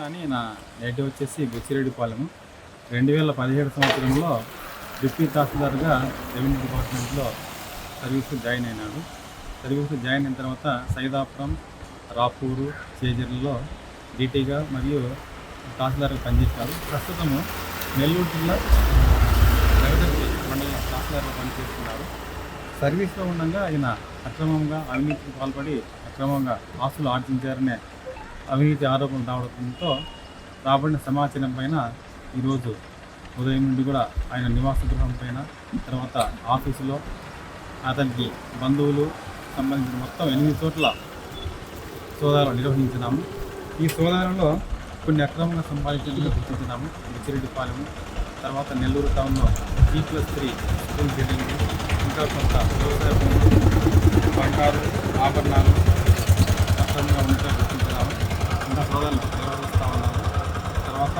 కానీ నా నేటివ్ వచ్చేసి బుచ్చిరెడ్డిపాలెము. రెండు వేల పదిహేడు సంవత్సరంలో డిప్యూటీ తహసీల్దార్గా రెవెన్యూ డిపార్ట్మెంట్లో సర్వీస్ జాయిన్ అయినాడు. సర్వీస్ జాయిన్ అయిన తర్వాత సైదాపురం రాపూరు చేజర్లలో డీటీగా మరియు తహసీల్దార్గా పనిచేశారు. ప్రస్తుతము నెల్లూరు జిల్లా రవిదర్శి మండల తహసీల్దార్గా పనిచేస్తున్నారు. సర్వీస్లో ఉండగా ఆయన అక్రమంగా అవినీతికి పాల్పడి అక్రమంగా ఆస్తులు ఆర్జించారనే అవినీతి ఆరోపణలు రావడంతో రాబడిన సమాచారం పైన ఈరోజు ఉదయం నుండి కూడా ఆయన నివాస గృహం పైన తర్వాత ఆఫీసులో అతనికి బంధువులు సంబంధించిన మొత్తం ఎనిమిది చోట్ల సోదాలు నిర్వహించినాము. ఈ సోదాలలో కొన్ని అక్రమంగా సంపాదించినట్లుగా గుర్తించినాము. బుచ్చిరెడ్డిపాలెము తర్వాత నెల్లూరు టౌన్లో ఈ ప్లస్ త్రీ స్కూల్ బిల్డింగ్ ఇంకా కొంత వ్యవసాయ బంగారు ఆభరణాలు అక్రమంగా ఉన్నట్లుగా గుర్తించినాము ఇంకా సోదాలు నిర్వహిస్తూ ఉన్నాము తర్వాత విషయాలు తెలుసు